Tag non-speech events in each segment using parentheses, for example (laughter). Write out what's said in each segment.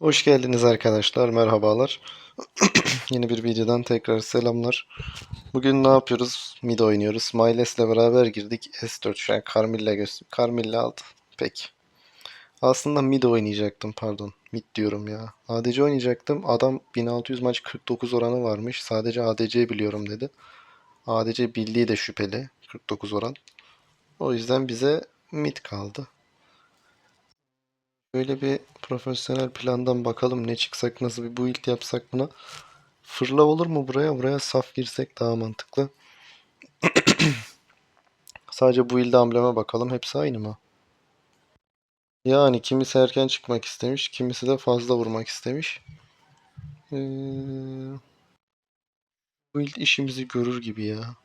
Hoş geldiniz arkadaşlar, merhabalar. (clears throat) Yeni bir videodan tekrar selamlar. Bugün ne yapıyoruz? Mid oynuyoruz. Miles'le beraber girdik. S4 şu an Carmilla. Carmilla aldı. Peki. Aslında mid oynayacaktım pardon. Mid diyorum ya. ADC oynayacaktım. Adam 1600 maç 49 oranı varmış. Sadece ADC biliyorum dedi. ADC bildiği de şüpheli. 49 oran. O yüzden bize mid kaldı. Böyle bir profesyonel plandan bakalım ne çıksak nasıl bir build yapsak buna. Fırla olur mu buraya? Buraya saf girsek daha mantıklı. (clears throat) Sadece build ambleme bakalım. Hepsi aynı mı? Yani kimisi erken çıkmak istemiş. Kimisi de fazla vurmak istemiş. Ee, build işimizi görür gibi ya.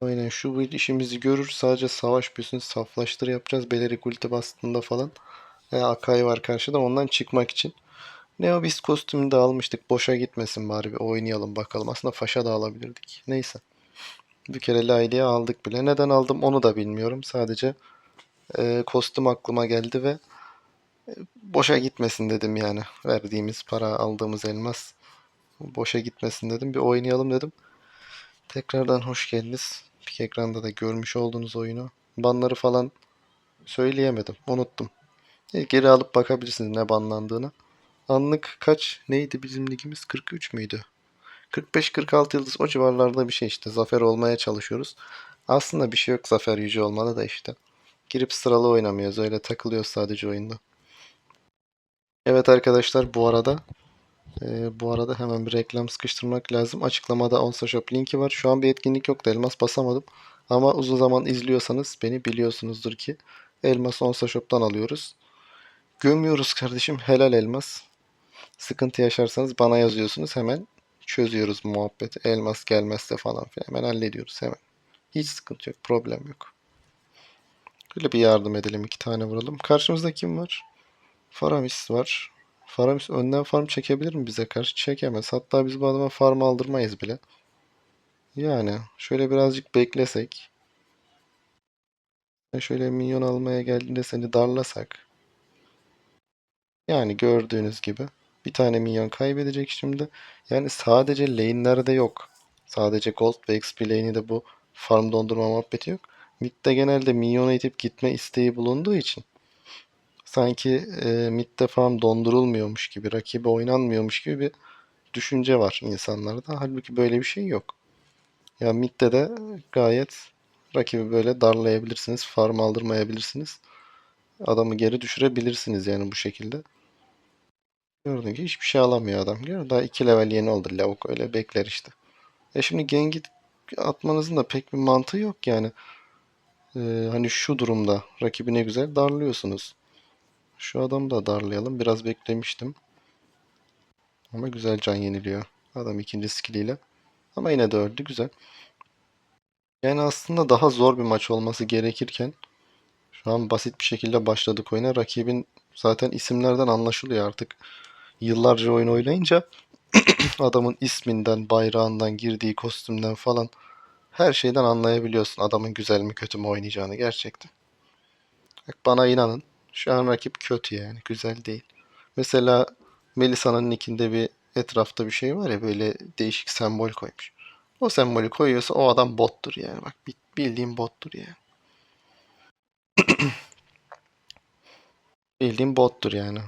Aynen şu build işimizi görür. Sadece savaş büyüsünü saflaştır yapacağız. Belerik ulti bastığında falan. Ve Akai var karşıda ondan çıkmak için. Neobis kostümünü de almıştık. Boşa gitmesin bari bir oynayalım bakalım. Aslında faşa da alabilirdik. Neyse. Bir kere Layli'yi aldık bile. Neden aldım onu da bilmiyorum. Sadece e, kostüm aklıma geldi ve e, boşa gitmesin dedim yani. Verdiğimiz para, aldığımız elmas boşa gitmesin dedim. Bir oynayalım dedim. Tekrardan hoş geldiniz. Pik ekranda da görmüş olduğunuz oyunu. Banları falan söyleyemedim. Unuttum. E, Geri alıp bakabilirsiniz ne banlandığını. Anlık kaç neydi bizim ligimiz? 43 müydü? 45-46 yıldız o civarlarda bir şey işte. Zafer olmaya çalışıyoruz. Aslında bir şey yok zafer yüce olmalı da işte. Girip sıralı oynamıyoruz. Öyle takılıyoruz sadece oyunda. Evet arkadaşlar bu arada e, bu arada hemen bir reklam sıkıştırmak lazım. Açıklamada Onsa Shop linki var. Şu an bir etkinlik yok da elmas basamadım. Ama uzun zaman izliyorsanız beni biliyorsunuzdur ki elmas Onsa Shop'tan alıyoruz. Gömüyoruz kardeşim helal elmas. Sıkıntı yaşarsanız bana yazıyorsunuz hemen çözüyoruz muhabbeti. Elmas gelmezse falan filan hemen hallediyoruz hemen. Hiç sıkıntı yok problem yok. Böyle bir yardım edelim iki tane vuralım. Karşımızda kim var? Faramis var. Faramis önden farm çekebilir mi bize karşı? Çekemez. Hatta biz bu adama farm aldırmayız bile. Yani şöyle birazcık beklesek. Şöyle minyon almaya geldiğinde seni darlasak. Yani gördüğünüz gibi bir tane minyon kaybedecek şimdi. Yani sadece lane'lerde yok. Sadece gold ve XP lane'i de bu farm dondurma muhabbeti yok. Mid'de genelde minyonu itip gitme isteği bulunduğu için sanki e, mid'de farm dondurulmuyormuş gibi, rakibi oynanmıyormuş gibi bir düşünce var insanlarda. Halbuki böyle bir şey yok. Ya mid'de de gayet rakibi böyle darlayabilirsiniz, farm aldırmayabilirsiniz. Adamı geri düşürebilirsiniz yani bu şekilde. Gördün ki hiçbir şey alamıyor adam. Gör daha 2 level yeni oldu lavuk öyle bekler işte. E şimdi gengi atmanızın da pek bir mantığı yok yani. Ee, hani şu durumda rakibi ne güzel darlıyorsunuz. Şu adamı da darlayalım. Biraz beklemiştim. Ama güzel can yeniliyor. Adam ikinci skilliyle. Ama yine de öldü. Güzel. Yani aslında daha zor bir maç olması gerekirken şu an basit bir şekilde başladık oyuna. Rakibin zaten isimlerden anlaşılıyor artık. Yıllarca oyun oynayınca (clears throat) adamın isminden, bayrağından, girdiği kostümden falan her şeyden anlayabiliyorsun adamın güzel mi kötü mü oynayacağını gerçekten. Bak bana inanın. Şu an rakip kötü yani. Güzel değil. Mesela Melisa'nın nickinde bir etrafta bir şey var ya böyle değişik sembol koymuş. O sembolü koyuyorsa o adam bottur yani. Bak bildiğim bottur yani. (clears throat) Bildiğim bottur yani.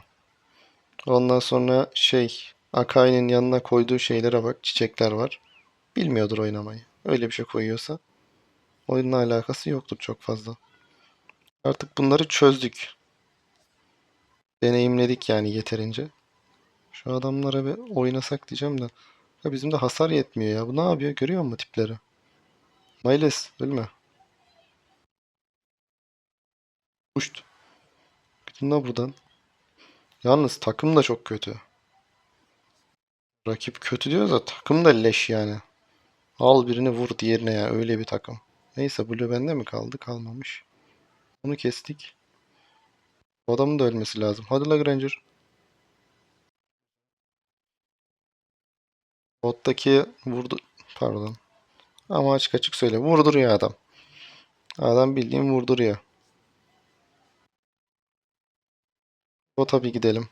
Ondan sonra şey Akai'nin yanına koyduğu şeylere bak. Çiçekler var. Bilmiyordur oynamayı. Öyle bir şey koyuyorsa oyunla alakası yoktur çok fazla. Artık bunları çözdük. Deneyimledik yani yeterince. Şu adamlara bir oynasak diyeceğim de. Ya bizim de hasar yetmiyor ya. Bu ne yapıyor? Görüyor musun tipleri? Miles ölme. Uçtu. Gidin la buradan. Yalnız takım da çok kötü. Rakip kötü diyoruz da takım da leş yani. Al birini vur diğerine ya. Öyle bir takım. Neyse Blue bende mi kaldı? Kalmamış. Onu kestik. Bu adamın da ölmesi lazım. Hadi la Granger. Bottaki vurdu. Pardon. Ama açık açık söyle. Vurduruyor adam. Adam bildiğin vurduruyor. Bota bir gidelim.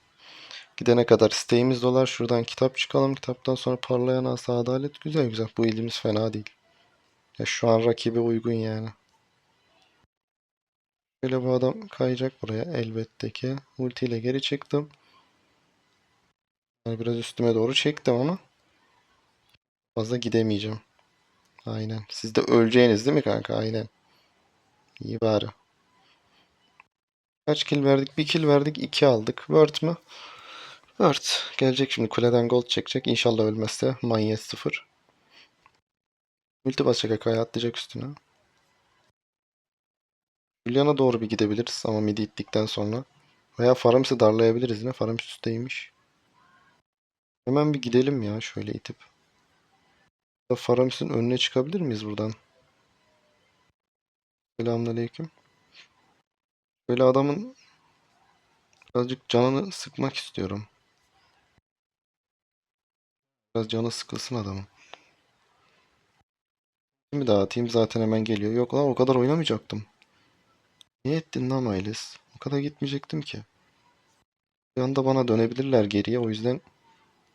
Gidene kadar isteğimiz dolar. Şuradan kitap çıkalım. Kitaptan sonra parlayan asa adalet. Güzel güzel. Bu ilimiz fena değil. Ya şu an rakibe uygun yani. Böyle bu adam kayacak buraya elbette ki. Ulti ile geri çıktım. Yani biraz üstüme doğru çektim ama fazla gidemeyeceğim. Aynen. Siz de öleceğiniz değil mi kanka? Aynen. İyi bari. Kaç kill verdik? Bir kill verdik. iki aldık. Word mü? Word. Gelecek şimdi kuleden gold çekecek. İnşallah ölmezse. Manyet 0. Ulti basacak Akaya atlayacak üstüne. Julian'a doğru bir gidebiliriz ama midi ittikten sonra. Veya Faramis'i darlayabiliriz yine. Faramis üstteymiş. Hemen bir gidelim ya şöyle itip. Faramis'in önüne çıkabilir miyiz buradan? Selamünaleyküm. Böyle adamın birazcık canını sıkmak istiyorum. Biraz canı sıkılsın adamın. Şimdi dağıtayım zaten hemen geliyor. Yok lan o kadar oynamayacaktım. Niye ettin lan Ailes? O kadar gitmeyecektim ki. Bir anda bana dönebilirler geriye o yüzden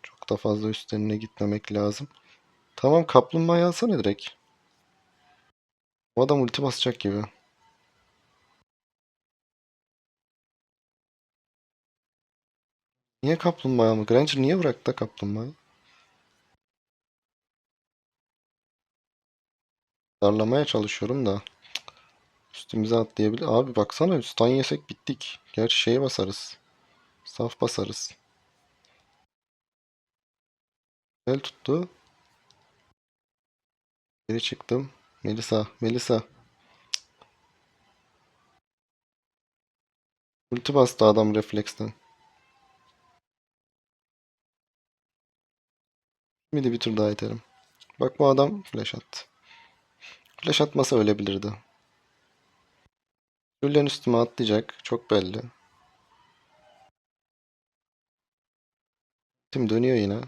çok da fazla üstlerine gitmemek lazım. Tamam kaplumbağayı alsana direkt. O adam ulti basacak gibi. Niye kaplumbağa mı? Granger niye bıraktı kaplumbağayı? Darlamaya çalışıyorum da. Üstümüze atlayabilir. Abi baksana stun yesek bittik. Gerçi şeye basarız. Saf basarız. El tuttu. Geri çıktım. Melisa, Melisa. Ulti bastı adam refleksten. Şimdi bir tur daha itelim. Bak bu adam flash attı. Flash atmasa ölebilirdi. Julian üstüme atlayacak. Çok belli. Tim dönüyor yine.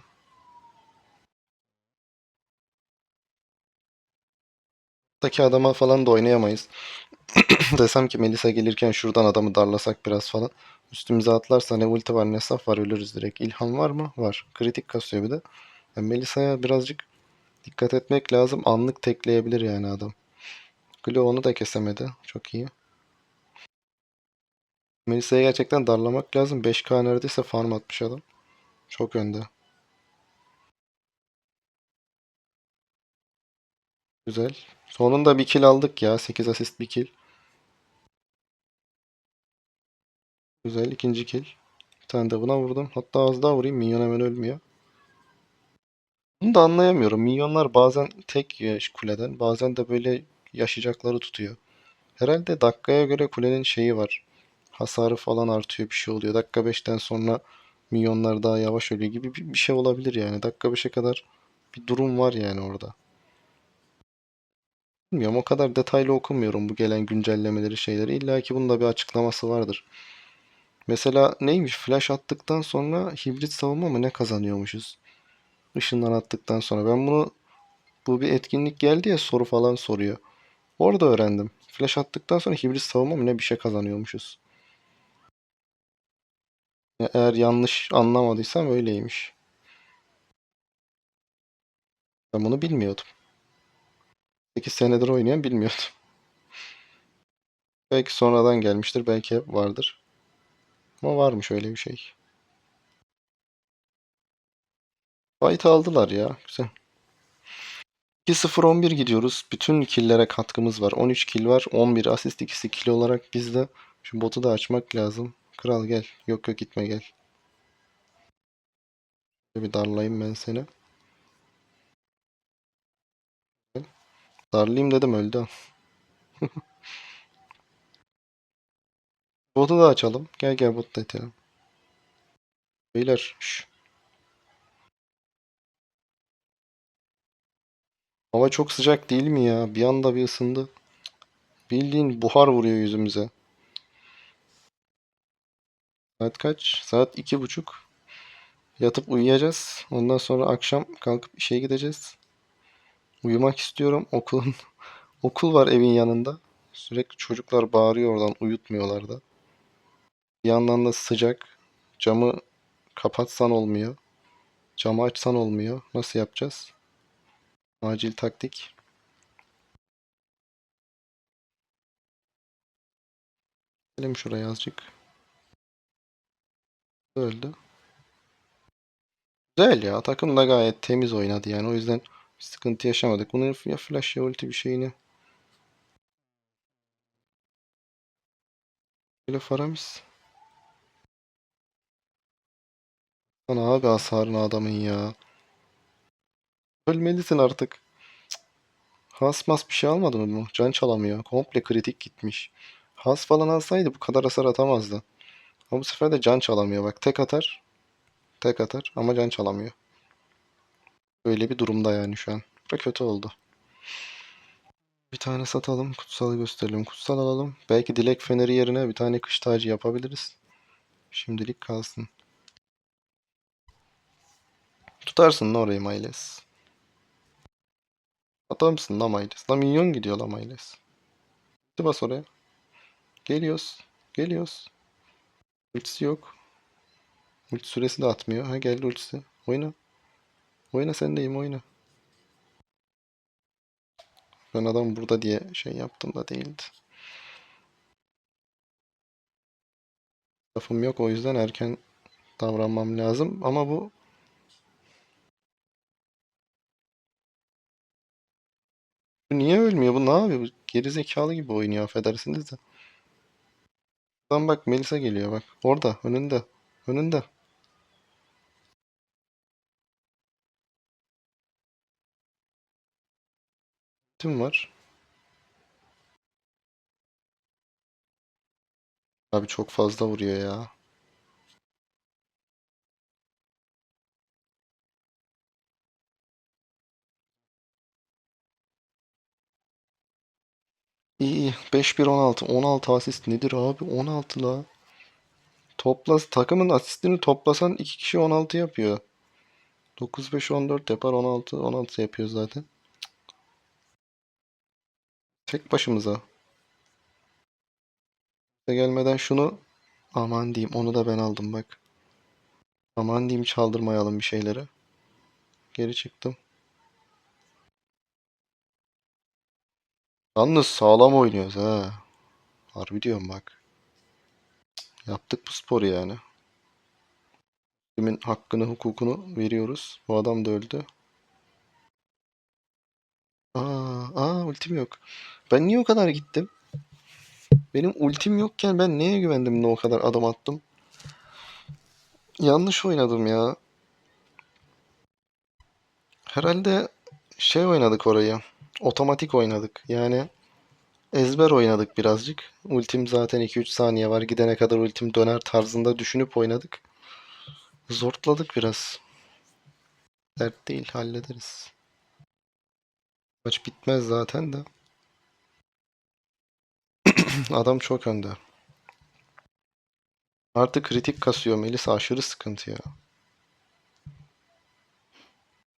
Buradaki adama falan da oynayamayız. (coughs) Desem ki Melisa gelirken şuradan adamı darlasak biraz falan. Üstümüze atlarsa ne ulti var ne saf var ölürüz direkt. İlham var mı? Var. Kritik kasıyor bir de. Yani Melisa'ya birazcık dikkat etmek lazım. Anlık tekleyebilir yani adam. Glo onu da kesemedi. Çok iyi. Melisa'yı gerçekten darlamak lazım. 5k neredeyse farm atmış adam. Çok önde. Güzel. Sonunda bir kill aldık ya. 8 asist bir kill. Güzel ikinci kill. Bir tane de buna vurdum. Hatta az daha vurayım. Minyon hemen ölmüyor. Bunu da anlayamıyorum. Minyonlar bazen tek kuleden. Bazen de böyle yaşayacakları tutuyor. Herhalde dakikaya göre kulenin şeyi var. Hasarı falan artıyor bir şey oluyor. Dakika 5'ten sonra minyonlar daha yavaş ölüyor gibi bir şey olabilir yani. Dakika 5'e kadar bir durum var yani orada. Bilmiyorum o kadar detaylı okumuyorum bu gelen güncellemeleri şeyleri. İlla ki bunun da bir açıklaması vardır. Mesela neymiş? Flash attıktan sonra hibrit savunma mı ne kazanıyormuşuz? Işından attıktan sonra. Ben bunu bu bir etkinlik geldi ya soru falan soruyor. Orada öğrendim. Flash attıktan sonra hibrit savunma mı ne bir şey kazanıyormuşuz. Eğer yanlış anlamadıysam öyleymiş. Ben bunu bilmiyordum. 8 senedir oynayan bilmiyordum. Belki sonradan gelmiştir, belki hep vardır. Ama varmış öyle bir şey. Fight aldılar ya. Güzel. 2-0-11 gidiyoruz. Bütün killere katkımız var. 13 kill var. 11 asist ikisi kill olarak bizde. Şu botu da açmak lazım. Kral gel. Yok yok gitme gel. Bir darlayayım ben seni. Darlayayım dedim öldü. (laughs) Botu da açalım. Gel gel botu da itelim. Beyler. şş. Hava çok sıcak değil mi ya? Bir anda bir ısındı. Bildiğin buhar vuruyor yüzümüze. Saat kaç? Saat iki buçuk. Yatıp uyuyacağız. Ondan sonra akşam kalkıp işe gideceğiz. Uyumak istiyorum. Okulun (laughs) okul var evin yanında. Sürekli çocuklar bağırıyor oradan uyutmuyorlar da. Bir yandan da sıcak. Camı Kapatsan olmuyor. Camı açsan olmuyor. Nasıl yapacağız? Acil taktik. Gidelim şuraya azıcık. Öldü. Güzel ya. Takım da gayet temiz oynadı yani. O yüzden sıkıntı yaşamadık. Bunun ya flash ya ulti bir şeyini. Böyle Faramis. Sana abi hasarın adamın ya. Ölmelisin artık. Cık. Has mas bir şey almadı mı? Can çalamıyor. Komple kritik gitmiş. Has falan alsaydı bu kadar hasar atamazdı. Ama bu sefer de can çalamıyor. Bak tek atar. Tek atar ama can çalamıyor. Öyle bir durumda yani şu an. Da kötü oldu. Bir tane satalım. Kutsalı gösterelim. Kutsal alalım. Belki dilek feneri yerine bir tane kış tacı yapabiliriz. Şimdilik kalsın. Tutarsın orayı Miles. Adamsın lan Miles. Lan minyon gidiyor lan Miles. Hadi bas oraya. Geliyoruz. Geliyoruz. Ultisi yok. Ulti süresi de atmıyor. Ha geldi ultisi. Oyna. Oyna sendeyim oyna. Ben adam burada diye şey yaptım da değildi. Lafım yok o yüzden erken davranmam lazım. Ama bu niye ölmüyor? Bu ne yapıyor? Bu geri zekalı gibi oynuyor affedersiniz de. Lan bak Melisa geliyor bak. Orada önünde. Önünde. Kim var? Abi çok fazla vuruyor ya. İyi iyi. 5-1 16. 16 asist nedir abi? 16 la. Topla takımın asistini toplasan 2 kişi 16 yapıyor. 9 5 14 yapar 16 16 yapıyor zaten. Tek başımıza. Gelmeden şunu aman diyeyim onu da ben aldım bak. Aman diyeyim çaldırmayalım bir şeyleri. Geri çıktım. Yalnız sağlam oynuyoruz ha. Harbi diyorum bak. Yaptık bu sporu yani. Kimin hakkını, hukukunu veriyoruz. Bu adam da öldü. Aa, aa ultim yok. Ben niye o kadar gittim? Benim ultim yokken ben neye güvendim de o kadar adım attım? Yanlış oynadım ya. Herhalde şey oynadık orayı. Otomatik oynadık. Yani ezber oynadık birazcık. Ultim zaten 2-3 saniye var. Gidene kadar ultim döner tarzında düşünüp oynadık. Zortladık biraz. Dert değil hallederiz. Maç bitmez zaten de. (clears throat) Adam çok önde. Artık kritik kasıyor Melisa aşırı sıkıntı ya.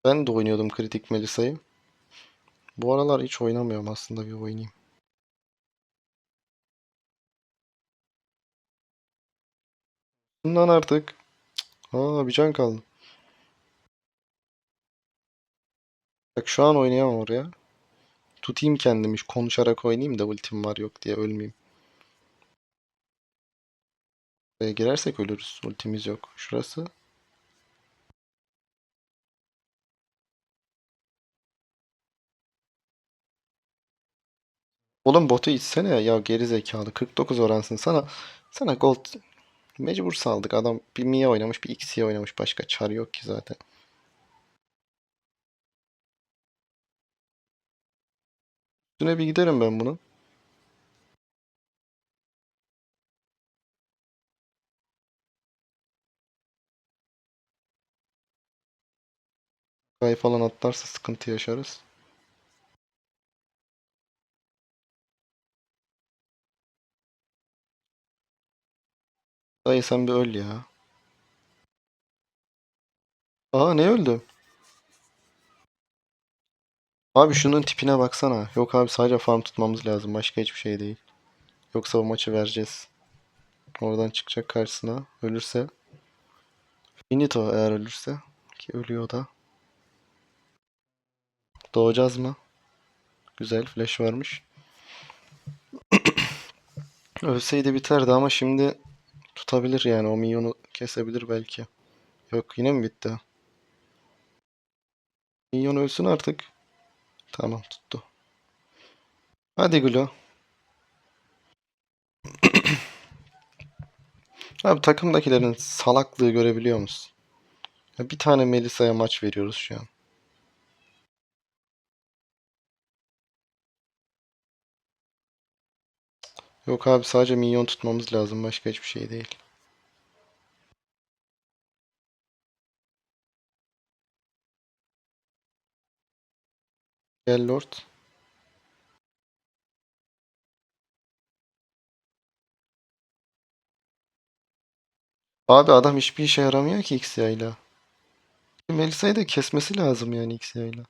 Ben de oynuyordum kritik Melisa'yı. Bu aralar hiç oynamıyorum aslında bir oynayayım. Bundan artık. Aa bir can kaldı. Bak şu an oynayamam oraya. Tutayım kendimi konuşarak oynayayım da ultim var yok diye ölmeyeyim. Buraya girersek ölürüz. Ultimiz yok. Şurası. Oğlum botu içsene ya geri zekalı 49 oransın sana sana gold mecbur saldık adam bir Mia oynamış bir X'ye oynamış başka çar yok ki zaten. Üstüne bir giderim ben bunun. Kay falan atlarsa sıkıntı yaşarız. Dayı sen bir öl ya. Aa ne öldü? Abi şunun tipine baksana. Yok abi sadece farm tutmamız lazım. Başka hiçbir şey değil. Yoksa bu maçı vereceğiz. Oradan çıkacak karşısına. Ölürse. Finito eğer ölürse. Ki ölüyor da. Doğacağız mı? Güzel flash varmış. (clears throat) Ölseydi biterdi ama şimdi tutabilir yani. O minyonu kesebilir belki. Yok yine mi bitti? Minyon ölsün artık. Tamam tuttu. Hadi Gulo. (clears throat) Abi takımdakilerin salaklığı görebiliyor musun? Ya bir tane Melisa'ya maç veriyoruz şu an. Yok abi sadece minyon tutmamız lazım. Başka hiçbir şey değil. Gel Lord. Abi adam hiçbir işe yaramıyor ki XY'la. Melisa'yı da kesmesi lazım yani XY'la.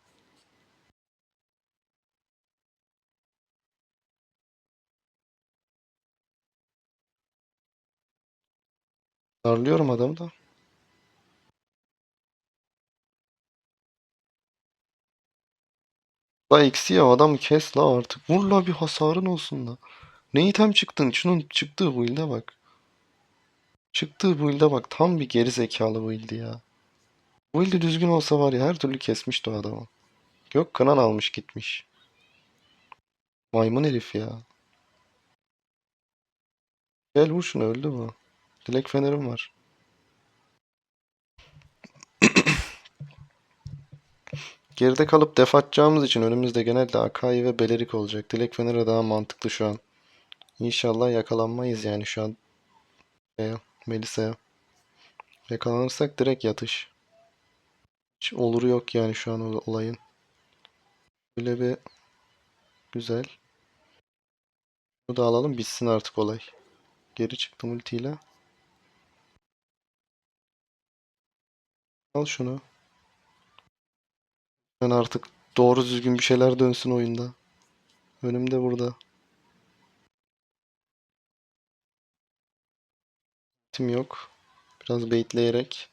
Darlıyorum adamı da. La eksi ya adamı kes la artık. Vur la bir hasarın olsun la. Ne item çıktın? Şunun çıktığı build'e bak. Çıktığı build'e bak. Tam bir geri zekalı build'i ya. Build'i düzgün olsa var ya her türlü kesmişti o adamı. Gök kınan almış gitmiş. Maymun herif ya. Gel vur şunu öldü bu. Dilek fenerim var. (coughs) Geride kalıp def atacağımız için önümüzde genelde Akai ve Belerik olacak. Dilek Feneri daha mantıklı şu an. İnşallah yakalanmayız yani şu an. Şeye, Melisa'ya. Yakalanırsak direkt yatış. Hiç oluru yok yani şu an ol- olayın. Böyle bir güzel. Bunu da alalım bitsin artık olay. Geri çıktım ultiyle. Al şunu. Ben artık doğru düzgün bir şeyler dönsün oyunda. Önümde burada. Tim yok. Biraz baitleyerek.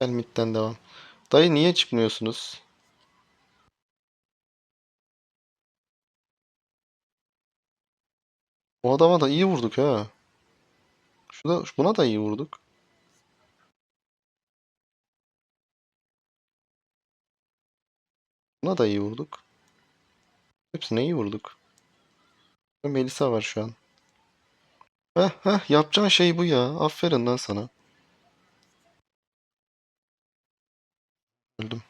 Gel midden devam. Dayı niye çıkmıyorsunuz? O adama da iyi vurduk ha. Şuna, buna da iyi vurduk. Buna da iyi vurduk. Hepsine iyi vurduk. Melisa var şu an. Heh heh yapacağın şey bu ya. Aferin lan sana. Öldüm.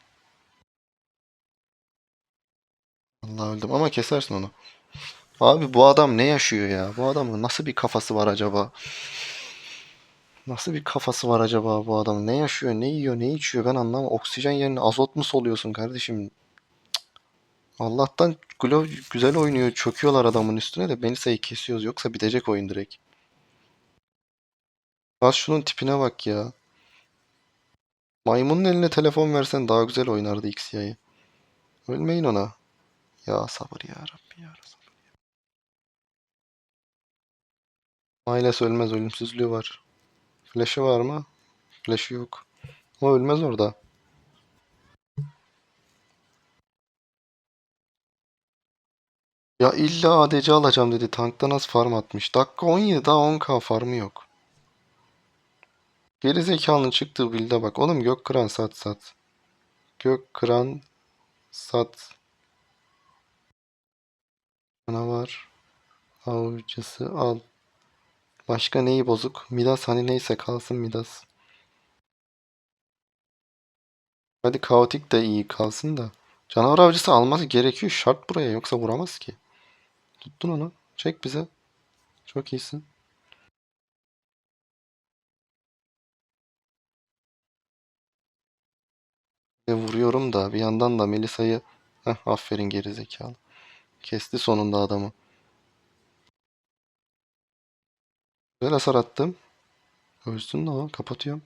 Allah öldüm ama kesersin onu. Abi bu adam ne yaşıyor ya? Bu adamın nasıl bir kafası var acaba? Nasıl bir kafası var acaba bu adamın? Ne yaşıyor, ne yiyor, ne içiyor ben anlamam. Oksijen yerine azot mu soluyorsun kardeşim? Allah'tan Glove güzel oynuyor. Çöküyorlar adamın üstüne de beni sayı kesiyoruz. Yoksa bitecek oyun direkt. Bas şunun tipine bak ya. Maymunun eline telefon versen daha güzel oynardı XY'yi. Ölmeyin ona. Ya sabır ya Rabbi ya sabır. Miles ölmez ölümsüzlüğü var. Flash'ı var mı? Flash'ı yok. Ama ölmez orada. Ya illa ADC alacağım dedi. Tanktan az farm atmış. Dakika 17 daha 10k farmı yok. Geri zekanın çıktığı build'e bak. Oğlum gök kıran sat sat. Gök kıran sat. Canavar. Avcısı al. Başka neyi bozuk? Midas hani neyse kalsın Midas. Hadi kaotik de iyi kalsın da. Canavar avcısı alması gerekiyor. Şart buraya yoksa vuramaz ki. Tuttun onu. Çek bize. Çok iyisin. Ve vuruyorum da bir yandan da Melisa'yı Heh, aferin gerizekalı. Kesti sonunda adamı. Güzel hasar attım. Ölsün lan kapatıyorum.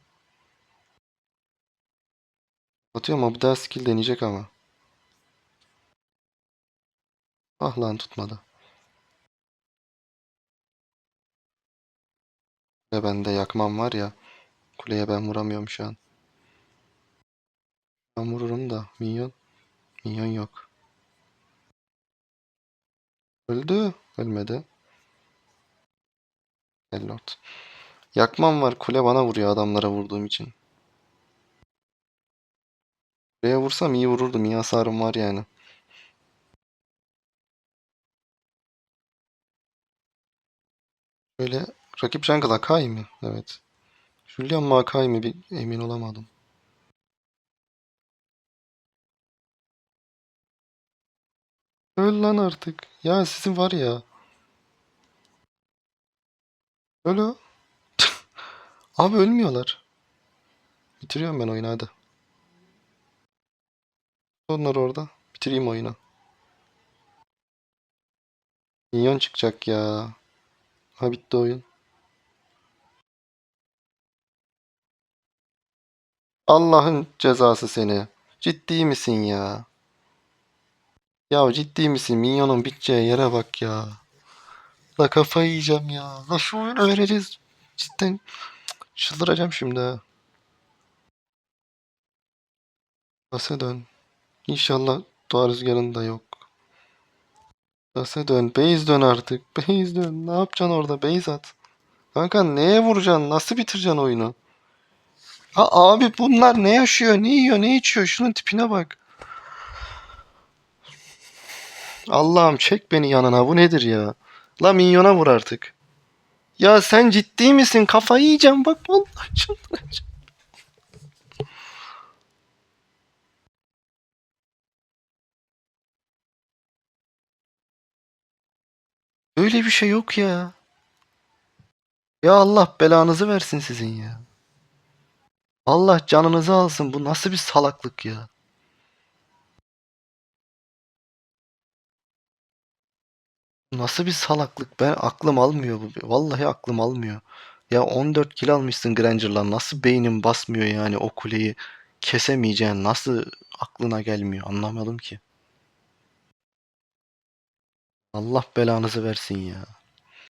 Kapatıyorum ama bu daha skill deneyecek ama. Ah lan tutmadı. Ve bende yakmam var ya. Kuleye ben vuramıyorum şu an. Ben vururum da minyon. Minyon yok. Öldü. Ölmedi. Bellord. Yakmam var. Kule bana vuruyor adamlara vurduğum için. Kuleye vursam iyi vururdum. İyi hasarım var yani. Böyle rakip jungle Akai mi? Evet. Julian mı Akai mi? Bir emin olamadım. Öl lan artık. Ya sizin var ya. Öl o. (laughs) Abi ölmüyorlar. Bitiriyorum ben oyunu hadi. Onlar orada. Bitireyim oyunu. Minyon çıkacak ya. Ha bitti oyun. Allah'ın cezası seni. Ciddi misin ya? Ya ciddi misin? Minyonun biteceği yere bak ya. La kafayı yiyeceğim ya. Nasıl oyun öğreneceğiz? Cidden çıldıracağım şimdi ha. Base dön. İnşallah doğa rüzgarın da yok. Base dön. Base dön artık. (laughs) Base dön. Ne yapacaksın orada? Base at. Kanka neye vuracaksın? Nasıl bitireceksin oyunu? Ha abi bunlar ne yaşıyor? Ne yiyor? Ne içiyor? Şunun tipine bak. Allah'ım çek beni yanına. Bu nedir ya? La minyona vur artık. Ya sen ciddi misin? Kafayı yiyeceğim bak vallahi çıldıracağım. Öyle bir şey yok ya. Ya Allah belanızı versin sizin ya. Allah canınızı alsın. Bu nasıl bir salaklık ya? Nasıl bir salaklık? Ben aklım almıyor bu. Vallahi aklım almıyor. Ya 14 kill almışsın Granger'la. Nasıl beynin basmıyor yani o kuleyi kesemeyeceğin nasıl aklına gelmiyor anlamadım ki. Allah belanızı versin ya.